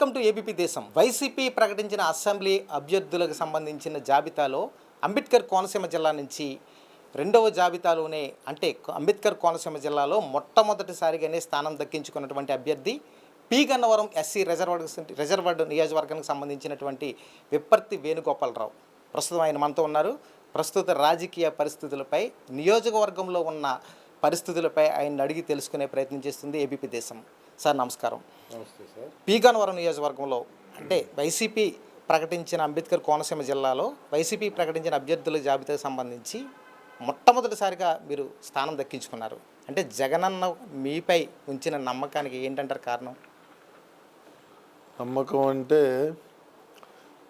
Welcome to ABP Desam. YCP ప్రకటించిన assembly అభ్యర్థులకు సంబంధించిన జాబితాలో అంబేద్కర్ కోనసీమ జిల్లా నుంచి రెండవ జాబితాలోనే అంటే అంబేద్కర్ కోనసీమ జిల్లాలో మొట్టమొదటిసారిగానే స్థానం దక్కించుకున్నటువంటి అభ్యర్థి P. Gannavaram SC reserved reserved నియోజకవర్గానికి సంబంధించినటువంటి విప్పర్తి వేణుగోపాలరావు. ప్రస్తుతం ఆయన మనతో ఉన్నారు. ప్రస్తుత రాజకీయ పరిస్థితులపై నియోజకవర్గంలో ఉన్న పరిస్థితులపై ఆయన అడిగి తెలుసుకునే ప్రయత్నం చేస్తుంది ఏబీపీ దేశం. సార్ నమస్కారం. పీగన్నవరం నియోజకవర్గంలో అంటే వైసీపీ ప్రకటించిన అంబేద్కర్ కోనసీమ జిల్లాలో వైసీపీ ప్రకటించిన అభ్యర్థుల జాబితాకు సంబంధించి మొట్టమొదటిసారిగా మీరు స్థానం దక్కించుకున్నారు. అంటే జగనన్న మీపై ఉంచిన నమ్మకానికి ఏంటంటారు కారణం? నమ్మకం అంటే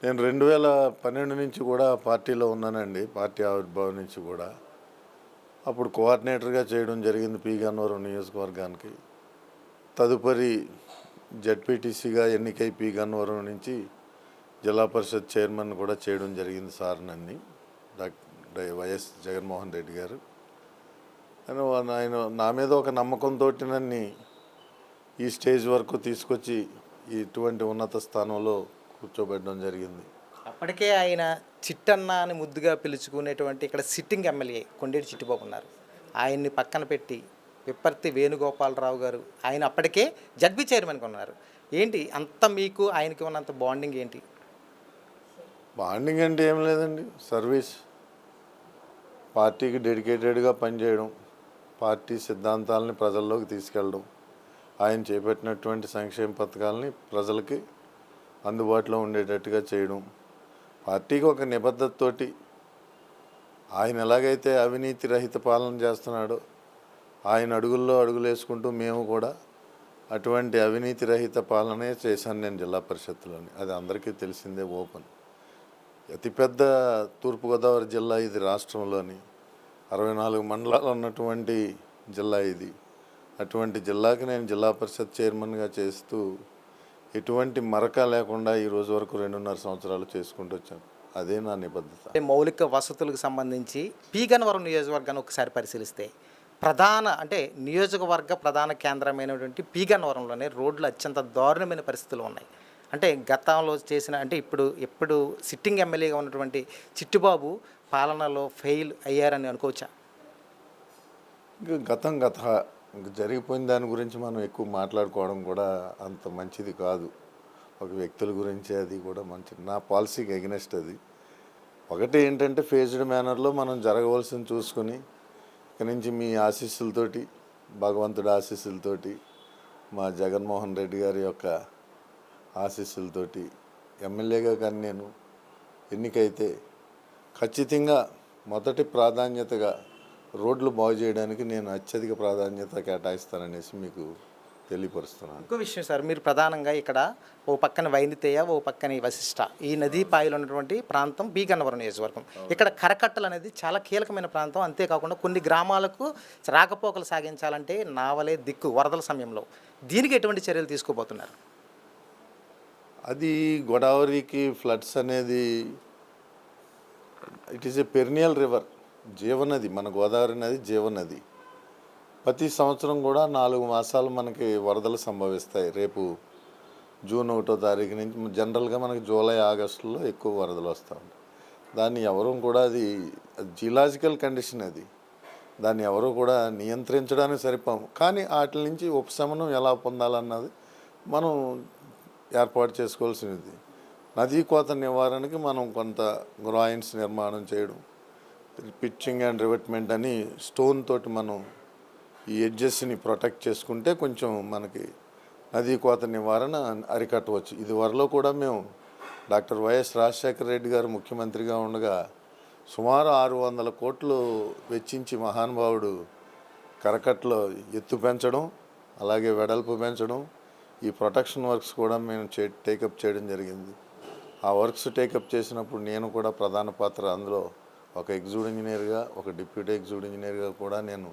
నేను రెండు వేల పన్నెండు నుంచి కూడా పార్టీలో ఉన్నానండి పార్టీ ఆవిర్భావం నుంచి కూడా. అప్పుడు కోఆర్డినేటర్గా చేయడం జరిగింది పి గన్నవరం నియోజకవర్గానికి. తదుపరి జడ్పీటీసీగా ఎన్నికై పి. గన్నవరం నుంచి జిల్లా పరిషత్ చైర్మన్ కూడా చేయడం జరిగింది సార్ నన్ని. డాక్టర్ వైఎస్ జగన్మోహన్ రెడ్డి గారు. ఆయన ఆయన నా మీద ఒక నమ్మకంతో నన్ను ఈ స్టేజ్ వరకు తీసుకొచ్చి ఇటువంటి ఉన్నత స్థానంలో కూర్చోబెట్టడం జరిగింది. అప్పటికే ఆయన చిట్టన్న అని ముద్దుగా పిలుచుకునేటువంటి ఇక్కడ సిట్టింగ్ ఎమ్మెల్యే కొండేటి చిట్టిబాబు ఉన్నారు. ఆయన్ని పక్కన పెట్టి విప్పర్తి వేణుగోపాలరావు గారు ఆయన అప్పటికే జడ్బీ చైర్మన్గా ఉన్నారు. ఏంటి? అంత మీకు ఆయనకి ఉన్నంత బాండింగ్ ఏంటి? బాండింగ్ అంటే ఏం లేదండి. సర్వీస్. పార్టీకి డెడికేటెడ్గా పనిచేయడం పార్టీ సిద్ధాంతాలని ప్రజల్లోకి తీసుకెళ్ళడం ఆయన చేపట్టినటువంటి సంక్షేమ పథకాలని ప్రజలకి అందుబాటులో ఉండేటట్టుగా చేయడం పార్టీకి ఒక నిబద్ధతతోటి ఆయన ఎలాగైతే అవినీతి రహిత పాలన చేస్తున్నాడో ఆయన అడుగుల్లో అడుగులు వేసుకుంటూ మేము కూడా అటువంటి అవినీతి రహిత పాలనే చేశాను నేను జిల్లా పరిషత్తులోని. అది అందరికీ తెలిసిందే ఓపెన్. అతిపెద్ద తూర్పుగోదావరి జిల్లా ఇది రాష్ట్రంలోని. అరవై నాలుగు మండలాలు ఉన్నటువంటి జిల్లా ఇది. అటువంటి జిల్లాకి నేను జిల్లా పరిషత్ చైర్మన్గా చేస్తూ ఎటువంటి మరక లేకుండా ఈ రోజు వరకు రెండున్నర సంవత్సరాలు చేసుకుంటూ వచ్చాను. అదే నా నిబద్ధత. మౌలిక వసతులకు సంబంధించి పీగన్నవరం నియోజకవర్గాన్ని ఒకసారి పరిశీలిస్తే ప్రధాన అంటే నియోజకవర్గ ప్రధాన కేంద్రమైనటువంటి పీగన్నవరంలోనే రోడ్లు అత్యంత దారుణమైన పరిస్థితులు ఉన్నాయి. అంటే గతంలో చేసిన అంటే ఇప్పుడు ఎప్పుడు సిట్టింగ్ ఎమ్మెల్యేగా ఉన్నటువంటి చిట్టుబాబు పాలనలో ఫెయిల్ అయ్యారని అనుకోవచ్చా? గతం గత జరిగిపోయిన దాని గురించి మనం ఎక్కువ మాట్లాడుకోవడం కూడా అంత మంచిది కాదు. ఒక వ్యక్తుల గురించి అది కూడా మంచిది నా పాలసీకి ఎగ్నెస్ట్ అది. ఒకటి ఏంటంటే ఫేజ్డ్ మేనర్లో మనం జరగవలసింది చూసుకొని ఇక్కడి నుంచి మీ ఆశీస్సులతోటి భగవంతుడి ఆశీస్సులతోటి మా జగన్మోహన్ రెడ్డి గారి యొక్క ఆశీస్సులతోటి ఎమ్మెల్యేగా కానీ నేను ఎన్నికైతే ఖచ్చితంగా మొదటి ప్రాధాన్యతగా రోడ్లు బాగు చేయడానికి నేను అత్యధిక ప్రాధాన్యత కేటాయిస్తాననేసి మీకు తెలియపరుస్తున్నాను. ఇంకో విషయం సార్ మీరు ప్రధానంగా ఇక్కడ ఓ పక్కన వైనితేయ ఓ పక్కన వశిష్ట ఈ నదీ పాయలు ఉన్నటువంటి ప్రాంతం బీగన్నవరం నియోజకవర్గం. ఇక్కడ కరకట్టలు అనేది చాలా కీలకమైన ప్రాంతం. అంతేకాకుండా కొన్ని గ్రామాలకు రాకపోకలు సాగించాలంటే నావలే దిక్కు వరదల సమయంలో. దీనికి ఎటువంటి చర్యలు తీసుకోబోతున్నారు? అది గోదావరికి ఫ్లడ్స్ అనేది it is a perennial river జీవనది మన గోదావరి నది జీవనది. ప్రతి సంవత్సరం కూడా నాలుగు మాసాలు మనకి వరదలు సంభవిస్తాయి. రేపు జూన్ ఒకటో తారీఖు నుంచి జనరల్గా మనకి జూలై ఆగస్టులో ఎక్కువ వరదలు వస్తూ ఉంటాయి. దాన్ని ఎవరు కూడా అది జియలాజికల్ కండిషన్ అది. దాన్ని ఎవరు కూడా నియంత్రించడానికి సరిపోము. కానీ వాటి నుంచి ఉపశమనం ఎలా పొందాలన్నది మనం ఏర్పాటు చేసుకోవాల్సినది. నదీ కోత నివారణకి మనం కొంత గ్రాయిన్స్ నిర్మాణం చేయడం పిచ్చింగ్ అండ్ రివెట్మెంట్ అని స్టోన్ తోటి మనం ఈ ఎడ్జెస్ని ప్రొటెక్ట్ చేసుకుంటే కొంచెం మనకి నదీ కోత నివారణ అరికట్టవచ్చు. ఇది వరలో కూడా మేము డాక్టర్ వైఎస్ రాజశేఖర రెడ్డి గారు ముఖ్యమంత్రిగా ఉండగా సుమారు ఆరు వందల కోట్లు వెచ్చించి మహానుభావుడు కరకట్లో ఎత్తు పెంచడం అలాగే వెడల్పు పెంచడం ఈ ప్రొటెక్షన్ వర్క్స్ కూడా మేము చే టేకప్ చేయడం జరిగింది. ఆ వర్క్స్ టేకప్ చేసినప్పుడు నేను కూడా ప్రధాన పాత్ర అందులో ఒక ఎగ్జూడ్ ఇంజనీర్గా ఒక డిప్యూటీ ఎగ్జూడ్ ఇంజనీర్గా కూడా నేను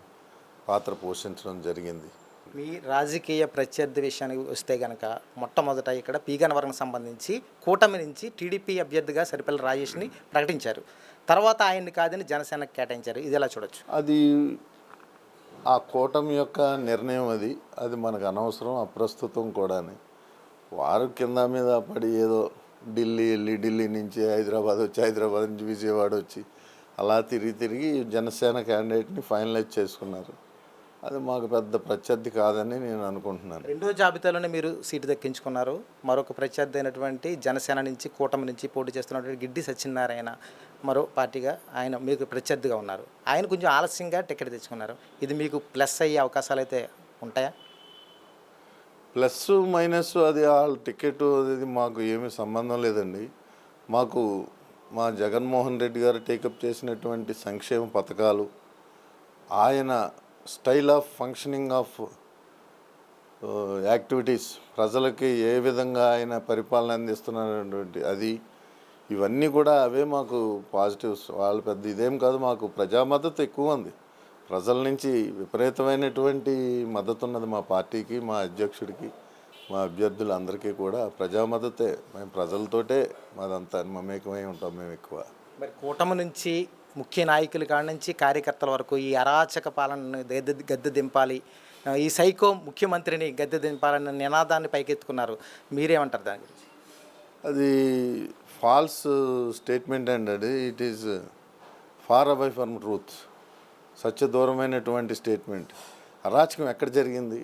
పాత్ర పోషించడం జరిగింది. మీ రాజకీయ ప్రత్యర్థి విషయానికి వస్తే కనుక మొట్టమొదట ఇక్కడ పీగనవరం సంబంధించి కూటమి నుంచి టీడీపీ అభ్యర్థిగా సరిపల్లి రాజేష్ని ప్రకటించారు. తర్వాత ఆయన్ని కాదని జనసేనకు కేటాయించారు. ఇది ఎలా చూడొచ్చు? అది ఆ కూటమి యొక్క నిర్ణయం అది. అది మనకు అనవసరం అప్రస్తుతం కూడాని. వారు కింద మీద పడి ఏదో ఢిల్లీ వెళ్ళి ఢిల్లీ నుంచి హైదరాబాద్ వచ్చి హైదరాబాద్ నుంచి విజయవాడ వచ్చి అలా తిరిగి తిరిగి జనసేన క్యాండిడేట్ని ఫైనలైజ్ చేసుకున్నారు. అది మాకు పెద్ద ప్రత్యర్థి కాదని నేను అనుకుంటున్నాను. రెండో జాబితాలోనే మీరు సీటు దక్కించుకున్నారు. మరొక ప్రత్యర్థి అయినటువంటి జనసేన నుంచి కూటమి నుంచి పోటీ చేస్తున్నటువంటి గిడ్డి సత్యనారాయణ మరో పార్టీగా ఆయన మీకు ప్రత్యర్థిగా ఉన్నారు. ఆయన కొంచెం ఆలస్యంగా టికెట్ తెచ్చుకున్నారు. ఇది మీకు ప్లస్ అయ్యే అవకాశాలు అయితే ఉంటాయా? ప్లస్ మైనస్ అది వాళ్ళ టికెట్ అది మాకు ఏమీ సంబంధం లేదండి. మాకు మా జగన్మోహన్ రెడ్డి గారు టేకప్ చేసినటువంటి సంక్షేమ పథకాలు ఆయన style of functioning of activities ప్రజలకి ఏ విధంగా ఆయన పరిపాలన అందిస్తున్నటువంటి అది ఇవన్నీ కూడా అవే మాకు పాజిటివ్స్. వాళ్ళ పెద్ద ఇదేం కాదు మాకు ప్రజా మద్దతు ఎక్కువ ఉంది. ప్రజల నుంచి విపరీతమైనటువంటి మద్దతు ఉన్నది మా పార్టీకి మా అధ్యక్షుడికి మా అభ్యర్థులందరికీ కూడా ప్రజా మద్దతే మేము ప్రజలతోటే మాదంతా మమేకమై ఉంటాం మేము ఎక్కువ. మరి కూటమి నుంచి ముఖ్య నాయకుల కాడ నుంచి కార్యకర్తల వరకు ఈ అరాచక పాలనను గద్దె గద్దె దింపాలి. ఈ సైకో ముఖ్యమంత్రిని గద్దె దింపాలన్న నినాదాన్ని పైకెత్తుకున్నారు. మీరేమంటారు దాని గురించి? అది ఫాల్స్ స్టేట్మెంట్ అండి అది. It is far away from truth సత్య దూరమైనటువంటి స్టేట్మెంట్. అరాచకం ఎక్కడ జరిగింది?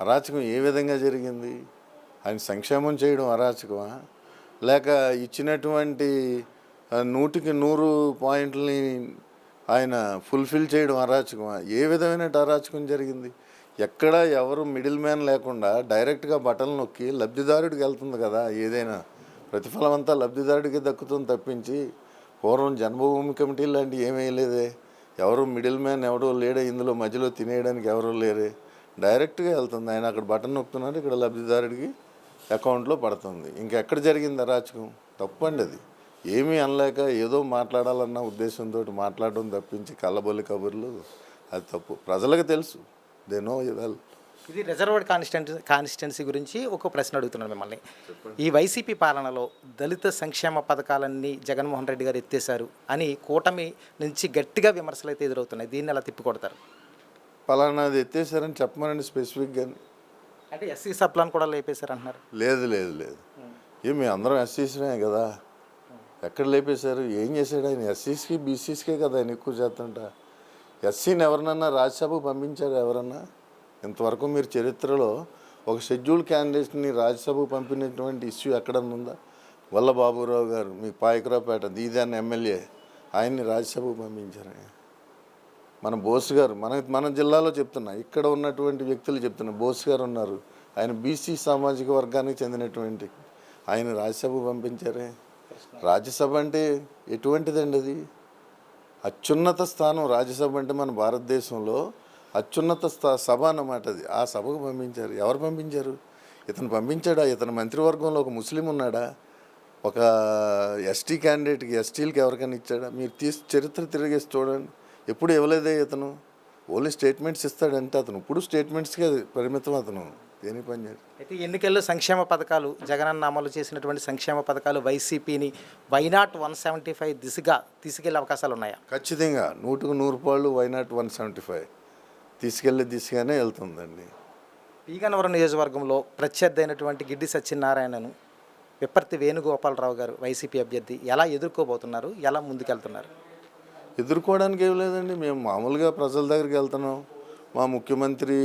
అరాచకం ఏ విధంగా జరిగింది? ఆయన సంక్షేమం చేయడం అరాచకమా? లేక ఇచ్చినటువంటి నూటికి నూరు పాయింట్లని ఆయన ఫుల్ఫిల్ చేయడం అరాచకం. ఏ విధమైన అరాచకం జరిగింది? ఎక్కడ ఎవరు మిడిల్ మ్యాన్ లేకుండా డైరెక్ట్గా బటన్ నొక్కి లబ్ధిదారుడికి వెళ్తుంది కదా ఏదైనా ప్రతిఫలం అంతా లబ్ధిదారుడికి దక్కుతుంది తప్పించి పూర్వం జన్మభూమి కమిటీ లాంటి ఏమీ లేదే. ఎవరు మిడిల్ మ్యాన్ ఎవరో లేడే ఇందులో మధ్యలో తినేయడానికి ఎవరో లేరే. డైరెక్ట్గా వెళ్తుంది. ఆయన అక్కడ బటన్ నొక్కుతున్నారు ఇక్కడ లబ్ధిదారుడికి అకౌంట్లో పడుతుంది. ఇంకెక్కడ జరిగింది అరాచకం? తప్పండి అది. ఏమీ అనలేక ఏదో మాట్లాడాలన్న ఉద్దేశంతో మాట్లాడడం తప్పించి కళ్ళబొల్లి కబుర్లు అది తప్పు. ప్రజలకు తెలుసు. దే నో వెల్ ఇది రిజర్వ్డ్ కాన్స్టిట్యున్సీ కాన్స్టిట్యున్సీ గురించి ఒక ప్రశ్న అడుగుతున్నాను మిమ్మల్ని. ఈ వైసీపీ పాలనలో దళిత సంక్షేమ పథకాలన్నీ జగన్మోహన్ రెడ్డి గారు ఎత్తేశారు అని కూటమి నుంచి గట్టిగా విమర్శలు అయితే ఎదురవుతున్నాయి. దీన్ని ఎలా తిప్పికొడతారు? పలానాది ఎత్తేసారని చెప్పమనండి స్పెసిఫిక్గా. అంటే ఎస్సీ సప్లాన్ కూడా లేపేశారు అంటున్నారు లేదు లేదు లేదు. ఏం మేము అందరం ఎస్సీసీనే కదా. ఎక్కడ లేపేశారు? ఏం చేశాడు ఆయన? ఎస్సీస్కి బీసీస్కే కదా ఆయన ఎక్కువ చేస్తుంట ఎస్సీని ఎవరినన్నా రాజ్యసభకు పంపించారు ఎవరన్నా? ఇంతవరకు మీరు చరిత్రలో ఒక షెడ్యూల్ క్యాండిడేట్ని రాజ్యసభకు పంపినటువంటి ఇష్యూ ఎక్కడన్నా ఉందా? వల్ల బాబురావు గారు మీ పాయకరావుపేట దీదాన్ని ఎమ్మెల్యే ఆయన్ని రాజ్యసభకు పంపించారు? మన బోస్ గారు మన మన జిల్లాలో చెప్తున్నా ఇక్కడ ఉన్నటువంటి వ్యక్తులు చెప్తున్నా బోస్ గారు ఉన్నారు. ఆయన బీసీ సామాజిక వర్గానికి చెందినటువంటి ఆయన రాజ్యసభకు పంపించారే? రాజ్యసభ అంటే ఎటువంటిదండి అది? అత్యున్నత స్థానం రాజ్యసభ అంటే మన భారతదేశంలో అత్యున్నత స్థా సభ అన్నమాట అది. ఆ సభకు పంపించారు. ఎవరు పంపించారు? ఇతను పంపించాడా? ఇతను మంత్రివర్గంలో ఒక ముస్లిం ఉన్నాడా? ఒక ఎస్టీ క్యాండిడేట్కి ఎస్టీలకి ఎవరికైనా ఇచ్చాడా? మీరు తీసి చరిత్ర తిరిగేసి చూడండి. ఎప్పుడు ఇవ్వలేదే ఇతను. ఓన్లీ స్టేట్మెంట్స్ ఇస్తాడంటే అతను. ఇప్పుడు స్టేట్మెంట్స్కే పరిమితం అతను. దేని పని చేయడు అయితే ఎన్నికల్లో సంక్షేమ పథకాలు? జగనన్న అమలు చేసినటువంటి సంక్షేమ పథకాలు వైసీపీని వైనాట్ వన్ సెవెంటీ ఫైవ్ దిశగా తీసుకెళ్ళే అవకాశాలు ఉన్నాయా? ఖచ్చితంగా. నూటుకు నూరు పాళ్ళు why not one seventy five. తీసుకెళ్ళే దిశగానే వెళ్తుందండి. పీగనవరం నియోజకవర్గంలో ప్రత్యర్థి అయినటువంటి గిడ్డి సత్యనారాయణను విప్పర్తి వేణుగోపాలరావు గారు వైసీపీ అభ్యర్థి ఎలా ఎదుర్కోబోతున్నారు? ఎలా ముందుకెళ్తున్నారు? ఎదుర్కోవడానికి ఏం లేదండి. మేము మామూలుగా ప్రజల దగ్గరికి వెళ్తున్నాం. మా ముఖ్యమంత్రి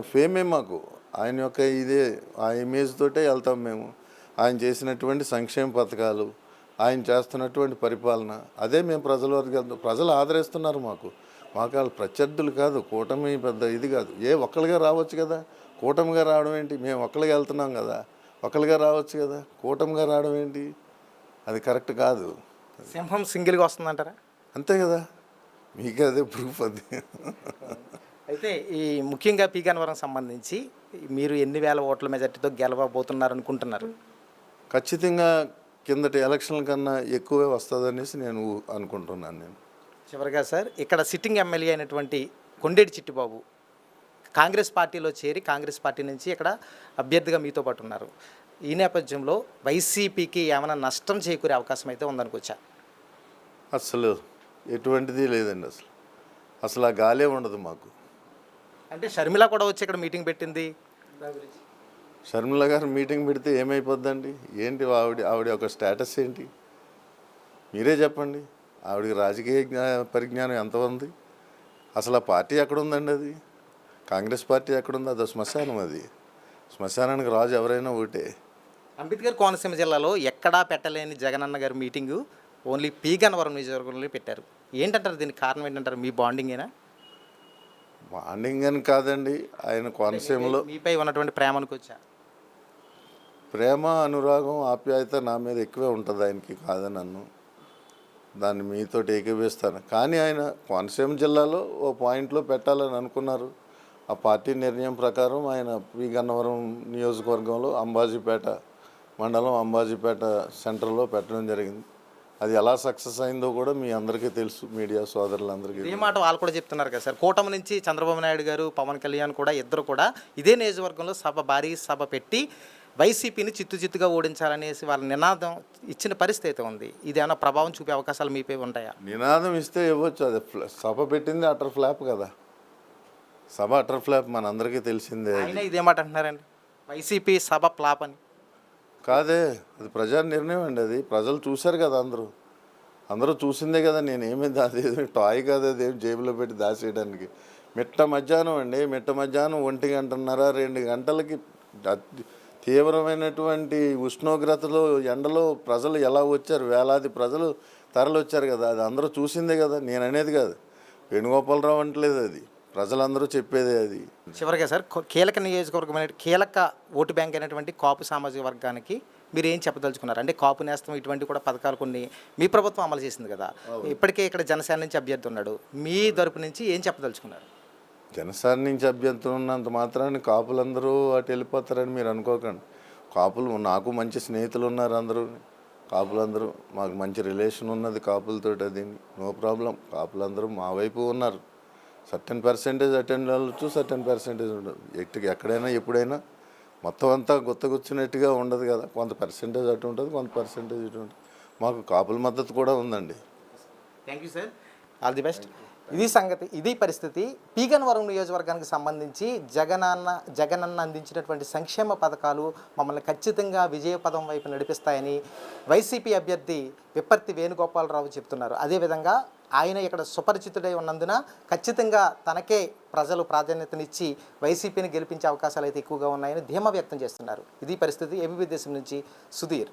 ఫేమే మాకు. ఆయన యొక్క ఇదే ఆ ఇమేజ్ తోటే వెళ్తాం మేము. ఆయన చేసినటువంటి సంక్షేమ పథకాలు ఆయన చేస్తున్నటువంటి పరిపాలన అదే మేము ప్రజల వరకు వెళ్తాం. ప్రజలు ఆదరిస్తున్నారు మాకు. మాకు వాళ్ళు ప్రత్యర్థులు కాదు కూటమి పెద్ద ఇది కాదు. ఏ ఒక్కరిగా రావచ్చు కదా? కూటమిగా రావడం ఏంటి? మేము ఒక్కరిగా వెళ్తున్నాం కదా? ఒక్కరిగా రావచ్చు కదా? కూటమిగా రావడం ఏంటి? అది కరెక్ట్ కాదు. సింహం సింగిల్గా వస్తుందంటారా? అంతే కదా? మీకు అదే ప్రూఫ్ అది. అయితే ఈ ముఖ్యంగా పీగనవరం సంబంధించి మీరు ఎన్ని వేల ఓట్ల మెజార్టీతో గెలవబోతున్నారు అనుకుంటున్నారు ఖచ్చితంగా కిందటి ఎలక్షన్ల కన్నా ఎక్కువే వస్తుందనేసి నేను అనుకుంటున్నాను నేను. చివరిగా సార్ ఇక్కడ సిట్టింగ్ ఎమ్మెల్యే అయినటువంటి కొండేటి చిట్టిబాబు కాంగ్రెస్ పార్టీలో చేరి కాంగ్రెస్ పార్టీ నుంచి ఇక్కడ అభ్యర్థిగా మీతో పాటు ఉన్నారు. ఈ నేపథ్యంలో వైసీపీకి ఏమైనా నష్టం చేకూరే అవకాశం అయితే ఉందనుకోవచ్చా అసలు ఎటువంటిది లేదండి అసలు. అసలు ఆ గాలే ఉండదు మాకు. అంటే షర్మిల కూడా వచ్చి ఇక్కడ మీటింగ్ పెట్టింది. షర్మిల గారు మీటింగ్ పెడితే ఏమైపోద్దండి? ఏంటి ఆవిడ ఆవిడ యొక్క స్టేటస్ ఏంటి? మీరే చెప్పండి. ఆవిడకి రాజకీయ జ్ఞా పరిజ్ఞానం ఎంత ఉంది? అసలు ఆ పార్టీ ఎక్కడుందండి అది? కాంగ్రెస్ పార్టీ ఎక్కడుంది? అది శ్మశానం అది. శ్మశానానికి రాజు ఎవరైనా ఒకటే. అంబేద్కర్ కోనసీమ జిల్లాలో ఎక్కడా పెట్టలేని జగనన్న గారి మీటింగు ఓన్లీ పీ గన్నవరం నియోజకవర్గంలో పెట్టారు. ఏంటంటారు దీనికి కారణం ఏంటంటారు? మీ బాండింగేనా బాండింగ్ అని కాదండి ఆయన కోనసీమలో. మీపై ఉన్నటువంటి ప్రేమ అనుకోవచ్చా ప్రేమ అనురాగం ఆప్యాయత నా మీద ఎక్కువే ఉంటుంది ఆయనకి కాదని నన్ను. దాన్ని మీతో ఏకీపిస్తాను కానీ ఆయన కోనసీమ జిల్లాలో ఓ పాయింట్లో పెట్టాలని అనుకున్నారు. ఆ పార్టీ నిర్ణయం ప్రకారం ఆయన పి. గన్నవరం నియోజకవర్గంలో అంబాజీపేట మండలం అంబాజీపేట సెంటర్లో పెట్టడం జరిగింది. అది ఎలా సక్సెస్ అయిందో కూడా మీ అందరికీ తెలుసు మీడియా సోదరులందరికీ ఇదే మాట వాళ్ళు కూడా చెప్తున్నారు కదా సార్. కూటమి నుంచి చంద్రబాబు నాయుడు గారు పవన్ కళ్యాణ్ కూడా ఇద్దరు కూడా ఇదే నియోజకవర్గంలో సభ భారీ సభ పెట్టి వైసీపీని చిత్తు చిత్తుగా ఓడించాలనేసి వాళ్ళ నినాదం ఇచ్చిన పరిస్థితి అయితే ఉంది. ఇది ఏమైనా ప్రభావం చూపే అవకాశాలు మీపై ఉంటాయా? నినాదం ఇస్తే ఇవ్వచ్చు. అది సభ పెట్టింది అటర్ ఫ్లాప్ కదా. సభ అటర్ ఫ్లాప్ మనందరికీ తెలిసిందే అది. ఆయన ఇదే మాట అంటున్నారండి. వైసీపీ సభ ప్లాప్ అని. కాదే అది ప్రజా నిర్ణయం అండి అది. ప్రజలు చూశారు కదా అందరూ. అందరూ చూసిందే కదా నేను ఏమీ టాయ్ కాదు అది జేబులో పెట్టి దాచేయడానికి మిట్ట మధ్యాహ్నం అండి మిట్ట మధ్యాహ్నం ఒంటి గంటన్నర రెండు గంటలకి తీవ్రమైనటువంటి ఉష్ణోగ్రతలో ఎండలో ప్రజలు ఎలా వచ్చారు? వేలాది ప్రజలు తరలి వచ్చారు కదా అది అందరూ చూసిందే కదా నేను అనేది కాదు. వేణుగోపాలరావు అంటలేదు అది. ప్రజలందరూ చెప్పేదే అది. చివరిగా సార్ కీలక నియోజకవర్గం అనే కీలక ఓటు బ్యాంక్ అయినటువంటి కాపు సామాజిక వర్గానికి మీరు ఏం చెప్పదలుచుకున్నారు? అంటే కాపు నేస్తం ఇటువంటి కూడా పథకాలు కొన్ని మీ ప్రభుత్వం అమలు చేసింది కదా. ఇప్పటికే ఇక్కడ జనసేన నుంచి అభ్యర్థి ఉన్నాడు. మీ తరపు నుంచి ఏం చెప్పదలుచుకున్నారు? జనసేన నుంచి అభ్యంతరం ఉన్నంత మాత్రాన్ని కాపులందరూ అటు వెళ్ళిపోతారని మీరు అనుకోకండి. కాపులు నాకు మంచి స్నేహితులు ఉన్నారు అందరూ. కాపులందరూ మాకు మంచి రిలేషన్ ఉన్నది కాపులతో అది. No problem. కాపులందరూ మా వైపు ఉన్నారు. సర్టెన్ పర్సెంటేజ్ అటెండ్ అవ్వచ్చు సర్టెన్ పర్సెంటేజ్ ఉండదు. ఎట్టుకి ఎక్కడైనా ఎప్పుడైనా మొత్తం అంతా గుర్తుకొచ్చినట్టుగా ఉండదు కదా. కొంత పర్సెంటేజ్ అటు ఉంటుంది కొంత పర్సెంటేజ్ ఇటు ఉంటుంది. మాకు కాపుల మద్దతు కూడా ఉందండి. Thank you sir all the best ఇది సంగతి ఇది పరిస్థితి. పీగన్వరం నియోజకవర్గానికి సంబంధించి జగనన్న జగనన్న అందించినటువంటి సంక్షేమ పథకాలు మమ్మల్ని ఖచ్చితంగా విజయపదం వైపు నడిపిస్తాయని వైసీపీ అభ్యర్థి విప్పర్తి వేణుగోపాలరావు చెప్తున్నారు. అదేవిధంగా ఆయన ఇక్కడ సుపరిచితుడై ఉన్నందున ఖచ్చితంగా తనకే ప్రజలు ప్రాధాన్యతనిచ్చి వైసీపీని గెలిపించే అవకాశాలు అయితే ఎక్కువగా ఉన్నాయని ధీమా వ్యక్తం చేస్తున్నారు. ఇది పరిస్థితి ఏబీపీ దేశం నుంచి సుధీర్.